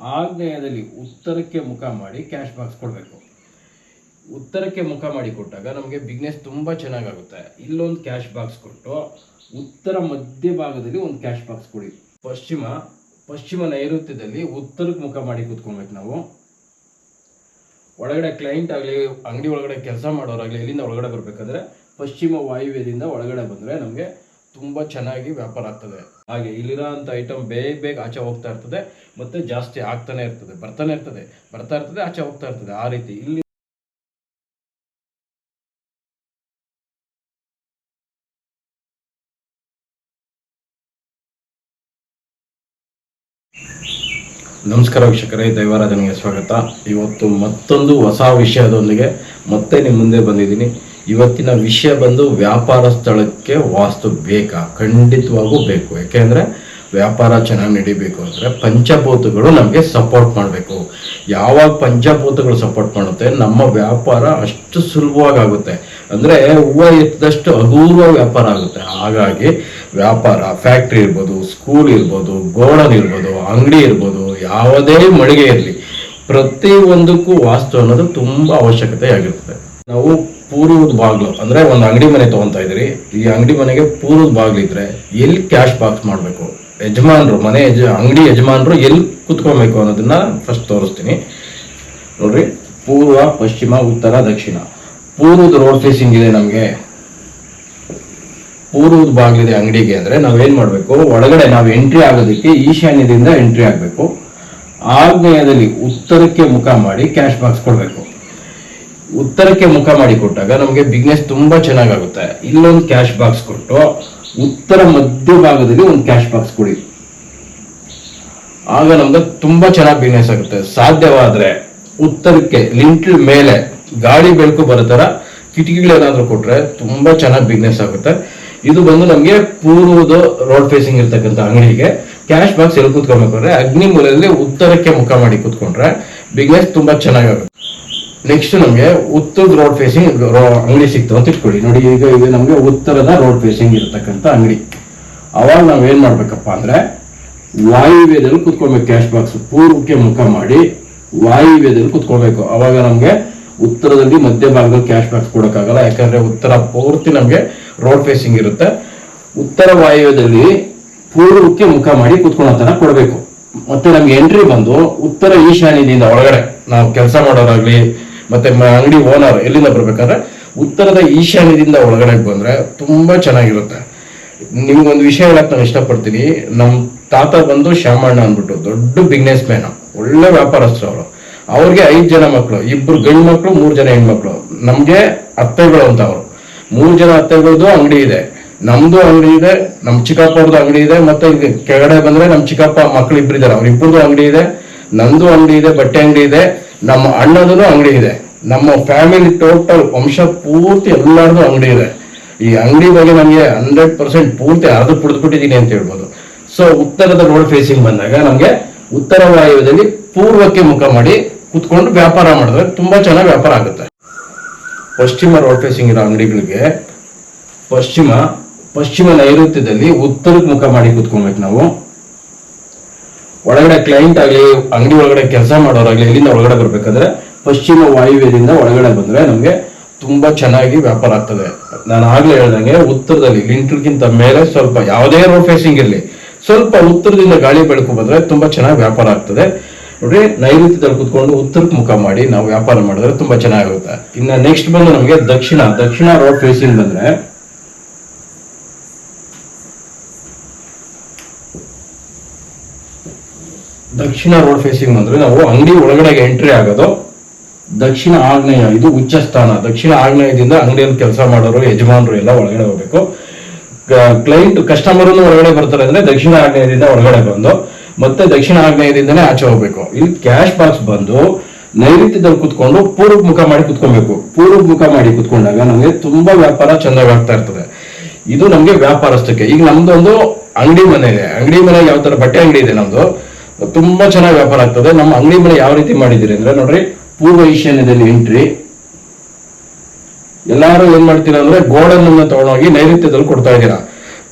ಆಗ್ನೇಯದಲ್ಲಿ ಉತ್ತರಕ್ಕೆ ಮುಖ ಮಾಡಿ ಕ್ಯಾಶ್ ಬಾಕ್ಸ್ ಕೊಡಬೇಕು. ಉತ್ತರಕ್ಕೆ ಮುಖ ಮಾಡಿ ಕೊಟ್ಟಾಗ ನಮಗೆ ಬಿಗ್ನೆಸ್ ತುಂಬ ಚೆನ್ನಾಗಾಗುತ್ತೆ. ಇಲ್ಲೊಂದು ಕ್ಯಾಶ್ ಬಾಕ್ಸ್ ಕೊಟ್ಟು ಉತ್ತರ ಮಧ್ಯಭಾಗದಲ್ಲಿ ಒಂದು ಕ್ಯಾಶ್ ಬಾಕ್ಸ್ ಕೊಡಿ. ಪಶ್ಚಿಮ ಪಶ್ಚಿಮ ನೈಋತ್ಯದಲ್ಲಿ ಉತ್ತರಕ್ಕೆ ಮುಖ ಮಾಡಿ ಕೂತ್ಕೊಬೇಕು ನಾವು. ಒಳಗಡೆ ಕ್ಲೈಂಟ್ ಆಗಲಿ, ಅಂಗಡಿ ಒಳಗಡೆ ಕೆಲಸ ಮಾಡೋರಾಗಲಿ, ಎಲ್ಲಿಂದ ಒಳಗಡೆ ಬರಬೇಕಾದ್ರೆ ಪಶ್ಚಿಮ ವಾಯುವ್ಯದಿಂದ ಒಳಗಡೆ ಬಂದರೆ ನಮಗೆ ತುಂಬ ಚೆನ್ನಾಗಿ ವ್ಯಾಪಾರ ಆಗ್ತದೆ. ಹಾಗೆ ಇಲ್ಲಿರೋ ಅಂಥ ಐಟಮ್ ಬೇಗ ಬೇಗ ಆಚೆ ಹೋಗ್ತಾ ಇರ್ತದೆ, ಮತ್ತೆ ಜಾಸ್ತಿ ಆಗ್ತಾನೆ ಇರ್ತದೆ, ಬರ್ತಾನೆ ಇರ್ತದೆ, ಬರ್ತಾ ಇರ್ತದೆ, ಆಚೆ ಹೋಗ್ತಾ ಇರ್ತದೆ. ಆ ರೀತಿ ಇಲ್ಲಿ ನಮಸ್ಕಾರ ವೀಕ್ಷಕರೇ, ದೈವಾರಾಧನೆಗೆ ಸ್ವಾಗತ. ಇವತ್ತು ಮತ್ತೊಂದು ಹೊಸ ವಿಷಯದೊಂದಿಗೆ ಮತ್ತೆ ನಿಮ್ಮ ಮುಂದೆ ಬಂದಿದ್ದೀನಿ. ಇವತ್ತಿನ ವಿಷಯ ಬಂದು ವ್ಯಾಪಾರ ಸ್ಥಳಕ್ಕೆ ವಾಸ್ತು ಬೇಕಾ? ಖಂಡಿತವಾಗೂ ಬೇಕು. ಯಾಕೆಂದ್ರೆ ವ್ಯಾಪಾರ ಚೆನ್ನಾಗಿ ನಡಿಬೇಕು ಅಂದರೆ ಪಂಚಭೂತಗಳು ನಮಗೆ ಸಪೋರ್ಟ್ ಮಾಡಬೇಕು. ಯಾವಾಗ ಪಂಚಭೂತಗಳು ಸಪೋರ್ಟ್ ಮಾಡುತ್ತೆ? ನಮ್ಮ ವ್ಯಾಪಾರ ಅಷ್ಟು ಸುಲಭವಾಗಿ ಆಗುತ್ತೆ ಅಂದರೆ ಹೂವು ಎತ್ತದಷ್ಟು ಅಗೂರ್ವ ವ್ಯಾಪಾರ ಆಗುತ್ತೆ. ಹಾಗಾಗಿ ವ್ಯಾಪಾರ ಫ್ಯಾಕ್ಟ್ರಿ ಇರ್ಬೋದು ಸ್ಕೂಲ್ ಇರ್ಬೋದು, ಗೋಡನ್ ಇರ್ಬೋದು, ಅಂಗಡಿ ಇರ್ಬೋದು, ಯಾವುದೇ ಮಳಿಗೆ ಇರಲಿ ಪ್ರತಿ ಒಂದಕ್ಕೂ ವಾಸ್ತು ಅನ್ನೋದು ತುಂಬ ಅವಶ್ಯಕತೆ ಆಗಿರ್ತದೆ ನಾವು ಪೂರ್ವದ ಬಾಗ್ಲು ಅಂದ್ರೆ ಒಂದು ಅಂಗಡಿ ಮನೆ ತಗೊಂತಾ ಇದ್ರಿ ಈ ಅಂಗಡಿ ಮನೆಗೆ ಪೂರ್ವದ ಬಾಗ್ಲು ಇದ್ರೆ ಎಲ್ಲಿ ಕ್ಯಾಶ್ ಬಾಕ್ಸ್ ಮಾಡಬೇಕು? ಯಜಮಾನ್ರು, ಮನೆ ಯಜ, ಅಂಗಡಿ ಯಜಮಾನ್ರು ಎಲ್ಲಿ ಕುತ್ಕೊಬೇಕು ಅನ್ನೋದನ್ನ ಫಸ್ಟ್ ತೋರಿಸ್ತೀನಿ. ನೋಡ್ರಿ, ಪೂರ್ವ, ಪಶ್ಚಿಮ, ಉತ್ತರ, ದಕ್ಷಿಣ. ಪೂರ್ವದ ರೋಡ್ ಫೇಸಿಂಗ್ ಇದೆ ನಮಗೆ. ಪೂರ್ವದ ಬಾಗಿಲಿದೆ ಅಂಗಡಿಗೆ ಅಂದ್ರೆ ನಾವೇನ್ ಮಾಡ್ಬೇಕು? ಒಳಗಡೆ ನಾವು ಎಂಟ್ರಿ ಆಗೋದಕ್ಕೆ ಈಶಾನ್ಯದಿಂದ ಎಂಟ್ರಿ ಆಗಬೇಕು. ಆಗ್ನೇಯದಲ್ಲಿ ಉತ್ತರಕ್ಕೆ ಮುಖ ಮಾಡಿ ಕ್ಯಾಶ್ ಬಾಕ್ಸ್ ಕೊಡಬೇಕು. ಉತ್ತರಕ್ಕೆ ಮುಖ ಮಾಡಿ ಕೊಟ್ಟಾಗ ನಮಗೆ ಬಿಸ್ನೆಸ್ ತುಂಬಾ ಚೆನ್ನಾಗಾಗುತ್ತೆ. ಇಲ್ಲೊಂದು ಕ್ಯಾಶ್ ಬಾಕ್ಸ್ ಕೊಟ್ಟು ಉತ್ತರ ಮಧ್ಯಭಾಗದಲ್ಲಿ ಒಂದು ಕ್ಯಾಶ್ ಬಾಕ್ಸ್ ಕೊಡಿ. ಆಗ ನಮ್ಗೆ ತುಂಬಾ ಚೆನ್ನಾಗಿ ಬಿಸ್ನೆಸ್ ಆಗುತ್ತೆ. ಸಾಧ್ಯವಾದ್ರೆ ಉತ್ತರಕ್ಕೆ, ಲಿಂಟ್ಲ್ ಮೇಲೆ ಗಾಡಿ ಬೆಳಕು ಬರೋ ತರ ಕಿಟಕಿಗಳೇನಾದ್ರೂ ಕೊಟ್ರೆ ತುಂಬಾ ಚೆನ್ನಾಗಿ ಬಿಸ್ನೆಸ್ ಆಗುತ್ತೆ. ಇದು ಬಂದು ನಮಗೆ ಪೂರ್ವದ ರೋಡ್ ಫೇಸಿಂಗ್ ಇರ್ತಕ್ಕಂಥ ಅಂಗಡಿಗೆ ಕ್ಯಾಶ್ ಬಾಕ್ಸ್ ಎಲ್ಲಿ ಕೂತ್ಕೊಬೇಕು ಅಂದ್ರೆ ಅಗ್ನಿ ಮೂಲದಲ್ಲಿ ಉತ್ತರಕ್ಕೆ ಮುಖ ಮಾಡಿ ಕೂತ್ಕೊಂಡ್ರೆ ಬಿಸ್ನೆಸ್ ತುಂಬಾ ಚೆನ್ನಾಗಾಗುತ್ತೆ. ನೆಕ್ಸ್ಟ್ ನಮಗೆ ಉತ್ತರದ ರೋಡ್ ಫೇಸಿಂಗ್ ಅಂಗಡಿ ಸಿಕ್ತು ಅಂತ ಇಟ್ಕೊಳ್ಳಿ. ನೋಡಿ, ಈಗ ಈಗ ನಮಗೆ ಉತ್ತರದ ರೋಡ್ ಫೇಸಿಂಗ್ ಇರತಕ್ಕಂಥ ಅಂಗಡಿ. ಅವಾಗ ನಾವು ಏನು ಮಾಡಬೇಕಪ್ಪ ಅಂದರೆ ವಾಯುವ್ಯದಲ್ಲಿ ಕುತ್ಕೊಬೇಕು ಕ್ಯಾಶ್ ಬಾಕ್ಸ್ ಪೂರ್ವಕ್ಕೆ ಮುಖ ಮಾಡಿ ವಾಯುವ್ಯದಲ್ಲಿ ಕುತ್ಕೋಬೇಕು. ಅವಾಗ ನಮಗೆ ಉತ್ತರದಲ್ಲಿ ಮಧ್ಯಭಾಗದಲ್ಲಿ ಕ್ಯಾಶ್ ಬಾಕ್ಸ್ ಕೊಡೋಕ್ಕಾಗಲ್ಲ. ಯಾಕಂದರೆ ಉತ್ತರ ಪೂರ್ತಿ ನಮಗೆ ರೋಡ್ ಫೇಸಿಂಗ್ ಇರುತ್ತೆ. ಉತ್ತರ ವಾಯುವ್ಯದಲ್ಲಿ ಪೂರ್ವಕ್ಕೆ ಮುಖ ಮಾಡಿ ಕುತ್ಕೊಳ್ಳೋ ಕೊಡಬೇಕು. ಮತ್ತೆ ನಮ್ಗೆ ಎಂಟ್ರಿ ಬಂದು ಉತ್ತರ ಈಶಾನ್ಯದಿಂದ ಒಳಗಡೆ ನಾವು ಕೆಲಸ ಮಾಡೋರಾಗ್ಲಿ ಮತ್ತೆ ಅಂಗಡಿ ಓನರ್ ಎಲ್ಲಿಂದ ಬರ್ಬೇಕಾದ್ರೆ ಉತ್ತರದ ಈಶಾನ್ಯದಿಂದ ಒಳಗಡೆ ಬಂದ್ರೆ ತುಂಬಾ ಚೆನ್ನಾಗಿರುತ್ತೆ. ನಿಮ್ಗೊಂದು ವಿಷಯ ಹೇಳಕ್ ನಾನು ಇಷ್ಟಪಡ್ತೀನಿ. ನಮ್ ತಾತ ಬಂದು ಶ್ಯಾಮಣ್ಣ ಅಂದ್ಬಿಟ್ಟು, ದೊಡ್ಡ ಬಿಸ್ನೆಸ್ ಮ್ಯಾನ್ ಒಳ್ಳೆ ವ್ಯಾಪಾರಸ್ಥರು ಅವರು. ಅವ್ರಿಗೆ ಐದು ಜನ ಮಕ್ಕಳು ಇಬ್ರು ಗಂಡು ಮಕ್ಕಳು ಮೂರು ಜನ ಹೆಣ್ಮಕ್ಳು. ನಮ್ಗೆ ಅತ್ತೆಗಳು ಅಂತ ಅವರು. ಮೂರು ಜನ ಅತ್ತೆಗಳದ್ದು ಅಂಗಡಿ ಇದೆ. ನಮ್ದು ಅಂಗಡಿ ಇದೆ, ನಮ್ ಚಿಕ್ಕಪ್ಪ ಅವ್ರದ್ದು ಅಂಗಡಿ ಇದೆ, ಮತ್ತೆ ಕೆಳಗಡೆ ಬಂದ್ರೆ ನಮ್ ಚಿಕ್ಕಪ್ಪ ಮಕ್ಳು ಇದಾರೆ ಅವ್ರ ಇಬ್ಬರದು ಅಂಗಡಿ ಇದೆ, ನಂದು ಅಂಗಡಿ ಇದೆ, ಬಟ್ಟೆ ಅಂಗಡಿ ಇದೆ. ನಮ್ಮ ಅಣ್ಣದೂ ಅಂಗಡಿ ಇದೆ. ನಮ್ಮ ಫ್ಯಾಮಿಲಿ ಟೋಟಲ್ ವಂಶ ಪೂರ್ತಿ ಎಲ್ಲರದು ಅಂಗಡಿ ಇದೆ. ಈ ಅಂಗಡಿ ಬಗ್ಗೆ ನಮಗೆ ಹಂಡ್ರೆಡ್ ಪರ್ಸೆಂಟ್ ಪೂರ್ತಿ ಅರ್ಧ ಬಿಟ್ಟಿದ್ದೀನಿ ಅಂತ ಹೇಳ್ಬೋದು. ಸೊ ಉತ್ತರದ ರೋಡ್ ಫೇಸಿಂಗ್ ಬಂದಾಗ ನಮಗೆ ಉತ್ತರ ವಾಯುವ್ಯದಲ್ಲಿ ಪೂರ್ವಕ್ಕೆ ಮುಖ ಮಾಡಿ ಕುತ್ಕೊಂಡು ವ್ಯಾಪಾರ ಮಾಡಿದ್ರೆ ತುಂಬಾ ಚೆನ್ನಾಗಿ ವ್ಯಾಪಾರ ಆಗುತ್ತೆ. ಪಶ್ಚಿಮ ರೋಡ್ ಫೇಸಿಂಗ್ ಇರೋ ಅಂಗಡಿಗಳಿಗೆ ಪಶ್ಚಿಮ ಪಶ್ಚಿಮ ನೈಋತ್ಯದಲ್ಲಿ ಉತ್ತರಕ್ಕೆ ಮುಖ ಮಾಡಿ ಕುತ್ಕೊಬೇಕು ನಾವು. ಒಳಗಡೆ ಕ್ಲೈಂಟ್ ಆಗಲಿ, ಅಂಗಡಿ ಒಳಗಡೆ ಕೆಲಸ ಮಾಡೋರಾಗ್ಲಿ ಇಲ್ಲಿಂದ ಒಳಗಡೆ ಬರ್ಬೇಕಾದ್ರೆ ಪಶ್ಚಿಮ ವಾಯುವ್ಯದಿಂದ ಒಳಗಡೆ ಬಂದ್ರೆ ನಮಗೆ ತುಂಬಾ ಚೆನ್ನಾಗಿ ವ್ಯಾಪಾರ ಆಗ್ತದೆ. ನಾನು ಆಗ್ಲೇ ಹೇಳ್ದಂಗೆ ಉತ್ತರದಲ್ಲಿ ಲಿಂಟರ್ಗಿಂತ ಮೇಲೆ ಸ್ವಲ್ಪ ಯಾವುದೇ ರೋಡ್ ಫೇಸಿಂಗ್ ಇರಲಿ, ಸ್ವಲ್ಪ ಉತ್ತರದಿಂದ ಗಾಳಿ ಬೆಳಕು ಬಂದ್ರೆ ತುಂಬಾ ಚೆನ್ನಾಗಿ ವ್ಯಾಪಾರ ಆಗ್ತದೆ. ನೋಡ್ರಿ, ನೈಋತ್ಯದಲ್ಲಿ ಕುತ್ಕೊಂಡು ಉತ್ತರಕ್ಕೆ ಮುಖ ಮಾಡಿ ನಾವು ವ್ಯಾಪಾರ ಮಾಡಿದ್ರೆ ತುಂಬಾ ಚೆನ್ನಾಗಿರುತ್ತೆ. ಇನ್ನ ನೆಕ್ಸ್ಟ್ ಬಂದು ನಮಗೆ ದಕ್ಷಿಣ ದಕ್ಷಿಣ ರೋಡ್ ಫೇಸಿಂಗ್ ಬಂದ್ರೆ ದಕ್ಷಿಣ ರೋಡ್ ಫೇಸಿಂಗ್ ಬಂದ್ರೆ ನಾವು ಅಂಗಡಿ ಒಳಗಡೆಗೆ ಎಂಟ್ರಿ ಆಗೋದು. ದಕ್ಷಿಣ ಆಗ್ನೇಯ, ಇದು ಉಚ್ಚ ಸ್ಥಾನ. ದಕ್ಷಿಣ ಆಗ್ನೇಯದಿಂದ ಅಂಗಡಿಯಲ್ಲಿ ಕೆಲಸ ಮಾಡೋರು, ಯಜಮಾನರು ಎಲ್ಲ ಒಳಗಡೆ ಹೋಗ್ಬೇಕು. ಕ್ಲೈಂಟ್ ಕಸ್ಟಮರ್ ಒಳಗಡೆ ಬರ್ತಾರೆ ಅಂದ್ರೆ ದಕ್ಷಿಣ ಆಗ್ನೇಯದಿಂದ ಒಳಗಡೆ ಬಂದು, ಮತ್ತೆ ದಕ್ಷಿಣ ಆಗ್ನೇಯದಿಂದನೇ ಆಚೆ ಹೋಗ್ಬೇಕು. ಇಲ್ಲಿ ಕ್ಯಾಶ್ ಬಾಕ್ಸ್ ಬಂದು ನೈಋತ್ಯದಲ್ಲಿ ಕುತ್ಕೊಂಡು ಪೂರ್ವ ಮುಖ ಮಾಡಿ ಕುತ್ಕೊಬೇಕು. ಪೂರ್ವ ಮುಖ ಮಾಡಿ ಕುತ್ಕೊಂಡಾಗ ನಮಗೆ ತುಂಬಾ ವ್ಯಾಪಾರ ಚೆನ್ನಾಗಿ ಆಗ್ತಾ ಇರ್ತದೆ. ಇದು ನಮ್ಗೆ ವ್ಯಾಪಾರಸ್ಥಕ್ಕೆ. ಈಗ ನಮ್ದೊಂದು ಅಂಗಡಿ ಮನೆ ಇದೆ. ಅಂಗಡಿ ಮನೆ ಯಾವ ತರ? ಬಟ್ಟೆ ಅಂಗಡಿ ಇದೆ ನಮ್ದು. ತುಂಬಾ ಚೆನ್ನಾಗಿ ವ್ಯಾಪಾರ ಆಗ್ತದೆ. ನಮ್ಮ ಅಂಗಡಿ ಮನೆ ಯಾವ ರೀತಿ ಮಾಡಿದಿರಿ ಅಂದ್ರೆ ನೋಡ್ರಿ, ಪೂರ್ವ ಈಶಾನ್ಯದಲ್ಲಿ ಎಂಟ್ರಿ ಎಲ್ಲಾರು ಏನ್ ಮಾಡ್ತೀರಾ ಅಂದ್ರೆ ಗೋಡನ್ ಅನ್ನ ತಗೊಂಡೋಗಿ ನೈಋತ್ಯದಲ್ಲಿ ಕೊಡ್ತಾ ಇದ್ದೀರಾ.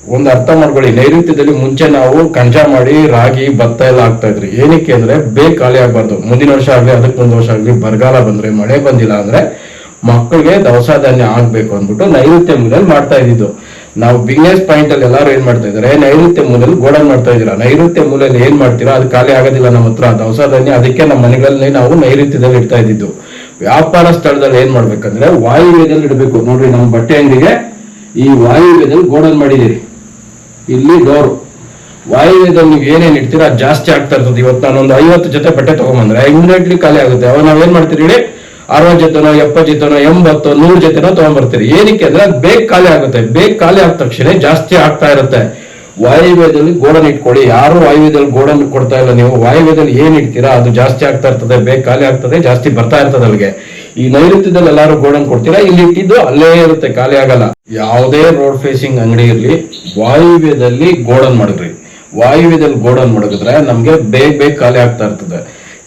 ಒಂದು ಅರ್ಥ ಮಾಡ್ಕೊಳ್ಳಿ. ನೈಋತ್ಯದಲ್ಲಿ ಮುಂಚೆ ನಾವು ಕಂಜಾ ಮಾಡಿ, ರಾಗಿ, ಭತ್ತ ಎಲ್ಲ ಆಗ್ತಾ ಇದ್ರಿ. ಏನಕ್ಕೆ ಅಂದ್ರೆ ಬೇಗ ಖಾಲಿ ಆಗ್ಬಾರ್ದು. ಮುಂದಿನ ವರ್ಷ ಆಗ್ಲಿ, ಅದಕ್ಕೆ ಒಂದು ವರ್ಷ ಆಗ್ಲಿ ಬರಗಾಲ ಬಂದ್ರೆ, ಮಳೆ ಬಂದಿಲ್ಲ ಅಂದ್ರೆ ಮಕ್ಕಳಿಗೆ ದವಸ ಧಾನ್ಯ ಆಗ್ಬೇಕು ಅಂದ್ಬಿಟ್ಟು ನೈಋತ್ಯ ಮಾಡ್ತಾ ಇದ್ದಿದ್ದು. ನಾವು ಬಿಗ್ನೆಸ್ ಪಾಯಿಂಟ್ ಅಲ್ಲಿ ಎಲ್ಲರೂ ಏನ್ ಮಾಡ್ತಾ ಇದಾರೆ ನೈಋತ್ಯ ಮೂಲದಲ್ಲಿ ಗೋಡನ್ ಮಾಡ್ತಾ ಇದೀರಾ ನೈಋತ್ಯ ಮೂಲಲ್ಲಿ ಏನ್ ಮಾಡ್ತೀರಾ? ಅದು ಖಾಲಿ ಆಗೋದಿಲ್ಲ ನಮ್ಮ ಹತ್ರ. ದವಸ ಧಾನ್ಯ, ಅದಕ್ಕೆ ನಮ್ಮ ಮನೆಗಳಲ್ಲಿ ನಾವು ನೈಋತ್ಯದಲ್ಲಿ ಇಡ್ತಾ ಇದ್ದಿದ್ದು. ವ್ಯಾಪಾರ ಸ್ಥಳದಲ್ಲಿ ಏನ್ ಮಾಡ್ಬೇಕಂದ್ರೆ ವಾಯುವ್ಯದಲ್ಲಿ ಇಡಬೇಕು. ನೋಡ್ರಿ, ನಮ್ಮ ಬಟ್ಟೆ ಅಂಗಡಿಗೆ ಈ ವಾಯುವ್ಯದಲ್ಲಿ ಗೋಡನ್ ಮಾಡಿದಿರಿ ಇಲ್ಲಿ ಡೋರ್. ವಾಯುವ್ಯದಲ್ಲಿ ನೀವು ಏನೇನು ಇಡ್ತೀರಾ? ಜಾಸ್ತಿ ಆಗ್ತಾ ಇರ್ತದೆ. ಇವತ್ತು ನಾನೊಂದು ಐವತ್ತು ಜೊತೆ ಬಟ್ಟೆ ತಗೊಂಬಂದ್ರೆ ಇಮಿಡಿಯೇಟ್ಲಿ ಖಾಲಿ ಆಗುತ್ತೆ. ಅವಾಗ ನಾವೇನ್ ಮಾಡ್ತೀರಿ ಹೇಳಿ? ಅರವತ್ತು ಜೊತೆನೋ, ಎಪ್ಪತ್ತು ಜೊತೆನೋ, ಎಂಬತ್ತು, ನೂರು ಜೊತೆನೋ ತಗೊಂಡ್ಬರ್ತೀರಿ. ಏನಕ್ಕೆ ಅಂದ್ರೆ ಅದು ಬೇಗ ಖಾಲಿ ಆಗುತ್ತೆ. ಬೇಗ ಖಾಲಿ ಆದ ತಕ್ಷಣ ಜಾಸ್ತಿ ಆಗ್ತಾ ಇರುತ್ತೆ. ವಾಯುವ್ಯದಲ್ಲಿ ಗೋಡನ್ ಇಟ್ಕೊಳ್ಳಿ. ಯಾರು ವಾಯುವ್ಯದಲ್ಲಿ ಗೋಡನ್ ಕೊಡ್ತಾ ಇಲ್ಲ ನೀವು. ವಾಯುವ್ಯದಲ್ಲಿ ಏನ್ ಇಡ್ತೀರಾ? ಅದು ಜಾಸ್ತಿ ಆಗ್ತಾ ಇರ್ತದೆ, ಬೇಗ ಖಾಲಿ ಆಗ್ತದೆ, ಜಾಸ್ತಿ ಬರ್ತಾ ಇರ್ತದೆ ಅಲ್ಲಿಗೆ. ಈ ನೈಋತ್ಯದಲ್ಲಿ ಎಲ್ಲಾರು ಗೋಡನ್ ಕೊಡ್ತೀರಾ? ಇಲ್ಲಿ ಇಟ್ಟಿದ್ದು ಅಲ್ಲೇ ಇರುತ್ತೆ, ಖಾಲಿ ಆಗಲ್ಲ. ಯಾವುದೇ ರೋಡ್ ಫೇಸಿಂಗ್ ಅಂಗಡಿ ಇರಲಿ, ವಾಯುವ್ಯದಲ್ಲಿ ಗೋಡನ್ ಮಾಡಿದ್ರಿ. ವಾಯುವ್ಯದಲ್ಲಿ ಗೋಡನ್ ಮಾಡಿದ್ರೆ ನಮ್ಗೆ ಬೇಗ ಬೇಗ ಖಾಲಿ ಆಗ್ತಾ ಇರ್ತದೆ.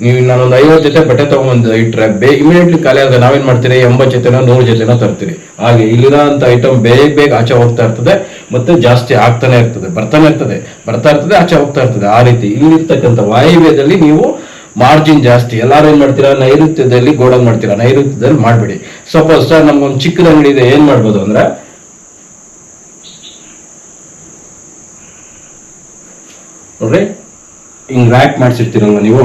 ನೀವು ನಾನೊಂದು ಐವತ್ತು ಜೊತೆ ಬಟ್ಟೆ ತಗೊಂಬಂದು ಇಟ್ರೆ ಬೇಗ ಇಮಿಡಿಯೇಟ್ಲಿ ಖಾಲಿ ಆದ್ರೆ ನಾವೇನ್ ಮಾಡ್ತೀರಿ? ಎಂಬತ್ತು ಜೊತೆನೋ, ನೂರು ಜೊತೆನೋ ತರ್ತೀರಿ. ಹಾಗೆ ಇಲ್ಲಿರೋ ಅಂತ ಐಟಮ್ ಬೇಗ ಬೇಗ ಆಚೆ ಹೋಗ್ತಾ ಇರ್ತದೆ ಮತ್ತೆ ಜಾಸ್ತಿ ಆಗ್ತಾನೆ ಇರ್ತದೆ, ಬರ್ತಾನೆ ಇರ್ತದೆ, ಬರ್ತಾ ಇರ್ತದೆ, ಆಚೆ ಹೋಗ್ತಾ ಇರ್ತದೆ. ಆ ರೀತಿ ಇಲ್ಲಿರ್ತಕ್ಕಂಥ ವಾಯುವ್ಯದಲ್ಲಿ ನೀವು ಮಾರ್ಜಿನ್ ಜಾಸ್ತಿ. ಎಲ್ಲಾರು ಏನ್ ಮಾಡ್ತೀರಾ? ನೈಋತ್ಯದಲ್ಲಿ ಗೋಡನ್ ಮಾಡ್ತೀರಾ? ನೈಋತ್ಯದಲ್ಲಿ ಮಾಡ್ಬೇಡಿ. ಸಪೋಸ್ ಸರ್, ನಮ್ಗೊಂದು ಚಿಕ್ಕದ ಅಂಗಡಿ ಇದೆ, ಏನ್ ಮಾಡ್ಬೋದು ಅಂದ್ರೆ? ನೋಡ್ರಿ, ಹಿಂಗ್ ರ್ಯಾಕ್ ಮಾಡ್ಸಿರ್ತೀರಲ್ವ ನೀವು?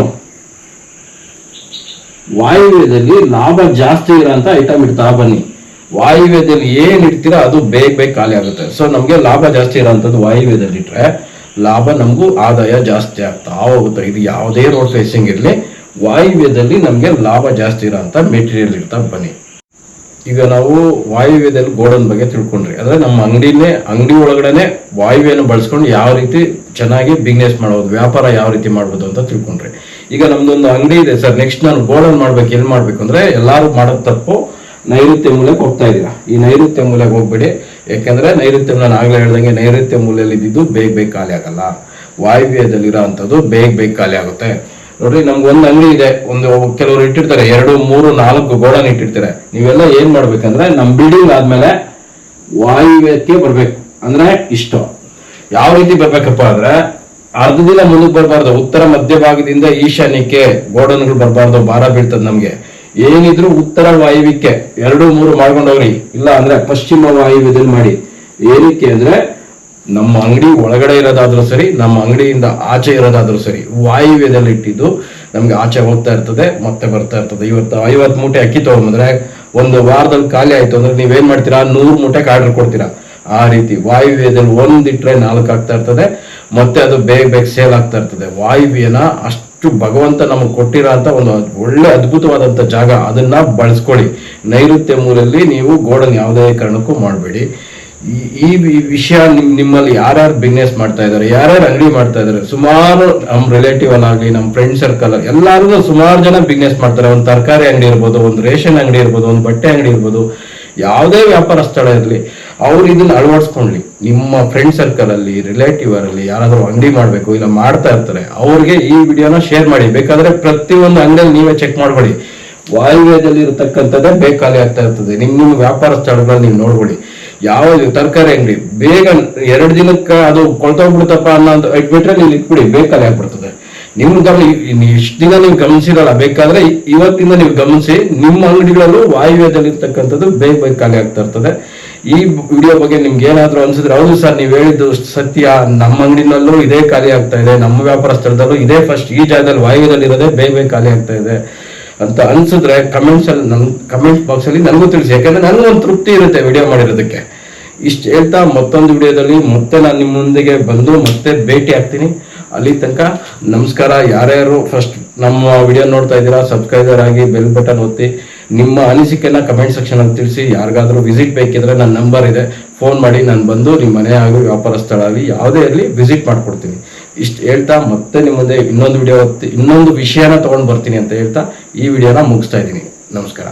ವಾಯುವ್ಯದಲ್ಲಿ ಲಾಭ ಜಾಸ್ತಿ ಇರೋಂತ ಐಟಮ್ ಇಡ್ತಾ ಬನ್ನಿ. ವಾಯುವ್ಯದಲ್ಲಿ ಏನ್ ಇಡ್ತೀರಾ ಅದು ಬೇಗ ಬೇಗ ಖಾಲಿ ಆಗುತ್ತೆ. ಸೊ ನಮ್ಗೆ ಲಾಭ ಜಾಸ್ತಿ ಇರೋಂಥದ್ದು ವಾಯುವ್ಯದಲ್ಲಿ ಇಟ್ರೆ ಲಾಭ ನಮಗೂ ಆದಾಯ ಜಾಸ್ತಿ ಆಗ್ತಾ ಹೋಗುತ್ತೆ. ಇದು ಯಾವುದೇ ರೋಡ್ ಫೇಸಿಂಗ್ ಇರಲಿ, ವಾಯುವ್ಯದಲ್ಲಿ ನಮಗೆ ಲಾಭ ಜಾಸ್ತಿ ಇರೋಂಥ ಮೆಟೀರಿಯಲ್ ಇಡ್ತಾ ಬನ್ನಿ. ಈಗ ನಾವು ವಾಯುವ್ಯದಲ್ಲಿ ಗೋಡನ್ ಬಗ್ಗೆ ತಿಳ್ಕೊಂಡ್ರಿ. ಅಂದ್ರೆ ನಮ್ಮ ಅಂಗಡಿನೇ, ಅಂಗಡಿ ಒಳಗಡೆನೆ ವಾಯುವ್ಯನ ಬಳಸ್ಕೊಂಡು ಯಾವ ರೀತಿ ಚೆನ್ನಾಗಿ ಬಿಸ್ನೆಸ್ ಮಾಡೋದು, ವ್ಯಾಪಾರ ಯಾವ ರೀತಿ ಮಾಡ್ಬೋದು ಅಂತ ತಿಳ್ಕೊಂಡ್ರಿ. ಈಗ ನಮ್ದೊಂದು ಅಂಗಡಿ ಇದೆ ಸರ್ ನೆಕ್ಸ್ಟ್ ನಾನು ಗೋಡನ್ ಮಾಡ್ಬೇಕು, ಎಲ್ಲಿ ಮಾಡ್ಬೇಕು ಅಂದ್ರೆ ಎಲ್ಲಾರು ಮಾಡೋದ್ ತಪ್ಪು ನೈಋತ್ಯ ಮೂಲಕ್ಕೆ ಹೋಗ್ತಾ ಇದ್ದೀರಾ. ಈ ನೈಋತ್ಯ ಮೂಲಕ್ಕೆ ಹೋಗ್ಬೇಡಿ. ಯಾಕಂದ್ರೆ ನೈಋತ್ಯ ನಾನು ಆಗ್ಲೇ ಹೇಳ್ದಂಗೆ ನೈಋತ್ಯ ಮೂಲೆಯಲ್ಲಿ ಇದ್ದಿದ್ದು ಬೇಗ ಬೇಗ ಖಾಲಿ ಆಗಲ್ಲ. ವಾಯುವ್ಯದಲ್ಲಿರೋ ಅಂಥದ್ದು ಬೇಗ ಬೇಗ ಖಾಲಿ ಆಗುತ್ತೆ. ನೋಡ್ರಿ, ನಮ್ಗೆ ಒಂದು ಅಂಗಡಿ ಇದೆ. ಒಂದು ಕೆಲವರು ಇಟ್ಟಿರ್ತಾರೆ. ಎರಡು, ಮೂರು, ನಾಲ್ಕು ಗೋಡನ್ ಇಟ್ಟಿರ್ತಾರೆ. ನೀವೆಲ್ಲ ಏನ್ ಮಾಡ್ಬೇಕಂದ್ರೆ ನಮ್ ಬಿಲ್ಡಿಂಗ್ ಆದ್ಮೇಲೆ ವಾಯುವ್ಯಕ್ಕೆ ಬರ್ಬೇಕು. ಅಂದ್ರೆ ಇಷ್ಟ. ಯಾವ ರೀತಿ ಬರ್ಬೇಕಪ್ಪ ಅಂದ್ರೆ, ಅರ್ಧ ದಿನ ಮುಂದಕ್ಕೆ ಬರಬಾರ್ದು. ಉತ್ತರ ಮಧ್ಯಭಾಗದಿಂದ ಈಶಾನ್ಯಕ್ಕೆ ಗೋಡನ್ಗಳು ಬರಬಾರ್ದು. ಭಾರ ಬೀಳ್ತದೆ ನಮ್ಗೆ. ಏನಿದ್ರು ಉತ್ತರ ವಾಯುವ್ಯಕ್ಕೆ ಎರಡು, ಮೂರು ಮಾಡ್ಕೊಂಡವ್ರಿ ಇಲ್ಲ ಅಂದ್ರೆ ಪಶ್ಚಿಮ ವಾಯುವ್ಯದಲ್ಲಿ ಮಾಡಿ. ಏನಕ್ಕೆ ಅಂದ್ರೆ ನಮ್ಮ ಅಂಗಡಿ ಒಳಗಡೆ ಇರೋದಾದ್ರೂ ಸರಿ, ನಮ್ಮ ಅಂಗಡಿಯಿಂದ ಆಚೆ ಇರೋದಾದ್ರೂ ಸರಿ, ವಾಯುವ್ಯದಲ್ಲಿ ಇಟ್ಟಿದ್ದು ನಮ್ಗೆ ಆಚೆ ಹೋಗ್ತಾ ಇರ್ತದೆ, ಮತ್ತೆ ಬರ್ತಾ ಇರ್ತದೆ. ಇವತ್ತು ಐವತ್ತು ಮೂಟೆ ಅಕ್ಕಿ ತಗೊಂಬಂದ್ರೆ ಒಂದು ವಾರದಲ್ಲಿ ಖಾಲಿ ಆಯ್ತು ಅಂದ್ರೆ ನೀವೇನ್ ಮಾಡ್ತೀರಾ? ನೂರು ಮೂಟೆ ಆರ್ಡರ್ ಕೊಡ್ತೀರಾ? ಆ ರೀತಿ ವಾಯುವ್ಯದಲ್ಲಿ ಒಂದಿಟ್ರೆ ನಾಲ್ಕು ಆಗ್ತಾ ಇರ್ತದೆ, ಮತ್ತೆ ಅದು ಬೇಗ ಬೇಗ ಸೇಲ್ ಆಗ್ತಾ ಇರ್ತದೆ. ವಾಯುವ್ಯನ ಅಷ್ಟು ಭಗವಂತ ನಮಗೆ ಕೊಟ್ಟಿರೋ ಅಂತ ಒಂದು ಒಳ್ಳೆ ಅದ್ಭುತವಾದಂತ ಜಾಗ. ಅದನ್ನ ಬಳಸ್ಕೊಳ್ಳಿ. ನೈಋತ್ಯ ಮೂಲಲ್ಲಿ ನೀವು ಗೋಡನ್ ಯಾವುದೇ ಕಾರಣಕ್ಕೂ ಮಾಡಬೇಡಿ. ಈ- ವಿಷಯ ನಿಮ್, ನಿಮ್ಮಲ್ಲಿ ಯಾರ್ಯಾರು ಬಿಸ್ನೆಸ್ ಮಾಡ್ತಾ ಇದಾರೆ, ಯಾರ್ಯಾರು ಅಂಗಡಿ ಮಾಡ್ತಾ ಇದಾರೆ, ಸುಮಾರು ನಮ್ಮ ರಿಲೇಟಿವ್ ಅಲ್ಲಾಗ್ಲಿ ನಮ್ಮ ಫ್ರೆಂಡ್ ಸರ್ಕಲ್ ಎಲ್ಲಾರು ಸುಮಾರು ಜನ ಬಿಸ್ನೆಸ್ ಮಾಡ್ತಾರೆ. ಒಂದು ತರಕಾರಿ ಅಂಗಡಿ ಇರ್ಬೋದು, ಒಂದು ರೇಷನ್ ಅಂಗಡಿ ಇರ್ಬೋದು, ಒಂದು ಬಟ್ಟೆ ಅಂಗಡಿ ಇರ್ಬೋದು, ಯಾವುದೇ ವ್ಯಾಪಾರ ಸ್ಥಳ ಇರಲಿ, ಅವ್ರು ಇದನ್ನ ಅಳವಡಿಸ್ಕೊಂಡ್ಲಿ. ನಿಮ್ಮ ಫ್ರೆಂಡ್ ಸರ್ಕಲ್ ಅಲ್ಲಿ ರಿಲೇಟಿವ್ ಅಲ್ಲಿ ಯಾರಾದರೂ ಅಂಗಡಿ ಮಾಡಬೇಕು, ಇಲ್ಲ ಮಾಡ್ತಾ ಇರ್ತಾರೆ, ಅವ್ರಿಗೆ ಈ ವಿಡಿಯೋನ ಶೇರ್ ಮಾಡಿ. ಬೇಕಾದ್ರೆ ಪ್ರತಿಯೊಂದು ಅಂಗಡಿಯಲ್ಲಿ ನೀವೇ ಚೆಕ್ ಮಾಡ್ಕೊಳ್ಳಿ. ವಾಯುವ್ಯದಲ್ಲಿ ಇರತಕ್ಕಂಥದ್ದೇ ಬೇಕಾಲಿ ಆಗ್ತಾ ಇರ್ತದೆ. ನಿಮ್ ನಿಮ್ಮ ವ್ಯಾಪಾರ ಸ್ಥಳಗಳಲ್ಲಿ ನೀವು ನೋಡ್ಕೊಳ್ಳಿ. ಯಾವ ತರಕಾರಿ ಅಂಗಡಿ ಬೇಗ ಎರಡು ದಿನಕ್ಕೆ ಅದು ಕೊಳ್ತೋಗ್ಬಿಡ್ತಪ್ಪ ಅನ್ನೋ ಇಟ್ಬಿಟ್ರೆ ನೀವು ಇಟ್ಬಿಡಿ ಖಾಲಿ ಆಗ್ಬಿಡ್ತದೆ. ನಿಮ್ ಗಮನ ಇಷ್ಟು ದಿನ ನೀವು ಗಮನಿಸಿರಲ್ಲ ಬೇಕಾದ್ರೆ ಇವತ್ತಿಂದ ನೀವು ಗಮನಿಸಿ ನಿಮ್ಮ ಅಂಗಡಿಗಳಲ್ಲೂ ವಾಯುವ್ಯದಲ್ಲಿ ಇರ್ತಕ್ಕಂಥದ್ದು ಬೇಗ ಬೇಗ ಖಾಲಿ ಆಗ್ತಾ ಇರ್ತದೆ. ಈ ವಿಡಿಯೋ ಬಗ್ಗೆ ನಿಮ್ಗೆ ಏನಾದ್ರೂ ಅನ್ಸಿದ್ರೆ ಹೌದು ಸರ್ ನೀವು ಹೇಳಿದ್ದು ಸತ್ಯ. ನಮ್ಮ ಅಂಗಡಿನಲ್ಲೂ ಇದೇ ಖಾಲಿ ಆಗ್ತಾ ಇದೆ ನಮ್ಮ ವ್ಯಾಪಾರ ಸ್ಥಳದಲ್ಲೂ ಇದೇ ಫಸ್ಟ್ ಈ ಜಾಗದಲ್ಲಿ ವಾಯುವ್ಯದಲ್ಲಿ ಇರೋದೇ ಬೇಗ ಬೇಗ ಖಾಲಿ ಆಗ್ತಾ ಇದೆ ಅಂತ ಅನ್ಸಿದ್ರೆ ಕಮೆಂಟ್ಸ್ ಅಲ್ಲಿ ನನ್ ಕಮೆಂಟ್ ಬಾಕ್ಸ್ ಅಲ್ಲಿ ನನಗೂ ತಿಳಿಸಿ. ಯಾಕಂದ್ರೆ ನನಗೂ ಒಂದು ತೃಪ್ತಿ ಇರುತ್ತೆ ವಿಡಿಯೋ ಮಾಡಿರೋದಕ್ಕೆ. ಇಷ್ಟು ಹೇಳ್ತಾ ಮತ್ತೊಂದು ವಿಡಿಯೋದಲ್ಲಿ ಮತ್ತೆ ನಾನು ನಿಮ್ಮ ಮುಂದೆಗೆ ಬಂದು ಮತ್ತೆ ಭೇಟಿ ಆಗ್ತೀನಿ. ಅಲ್ಲಿ ತನಕ ನಮಸ್ಕಾರ. ಯಾರ್ಯಾರು ಫಸ್ಟ್ ನಮ್ಮ ವಿಡಿಯೋ ನೋಡ್ತಾ ಇದ್ದೀರಾ ಸಬ್ಸ್ಕ್ರೈಬರ್ ಆಗಿ ಬೆಲ್ ಬಟನ್ ಒತ್ತಿ, ನಿಮ್ಮ ಅನಿಸಿಕೆನ ಕಮೆಂಟ್ ಸೆಕ್ಷನ್ ಅಲ್ಲಿ ತಿಳಿಸಿ, ಯಾರಿಗಾದ್ರೂ ವಿಸಿಟ್ ಬೇಕಿದ್ರೆ ನನ್ನ ನಂಬರ್ ಇದೆ. ಫೋನ್ ಮಾಡಿ ನಾನು ಬಂದು ನಿಮ್ಮ ಮನೆ ಆಗಲಿ ವ್ಯಾಪಾರ ಸ್ಥಳ ಆಗಲಿ ಯಾವುದೇ ಇರಲಿ ವಿಸಿಟ್ ಮಾಡ್ಕೊಡ್ತೀನಿ. ಇಷ್ಟು ಹೇಳ್ತಾ ಮತ್ತೆ ನಿಮ್ಮ ಮುಂದೆ ಇನ್ನೊಂದು ವಿಡಿಯೋ ಇನ್ನೊಂದು ವಿಷಯನ ತಗೊಂಡು ಬರ್ತೀನಿ ಅಂತ ಹೇಳ್ತಾ ಈ ವಿಡಿಯೋನ ಮುಗಿಸ್ತಾ ಇದ್ದೀನಿ. ನಮಸ್ಕಾರ.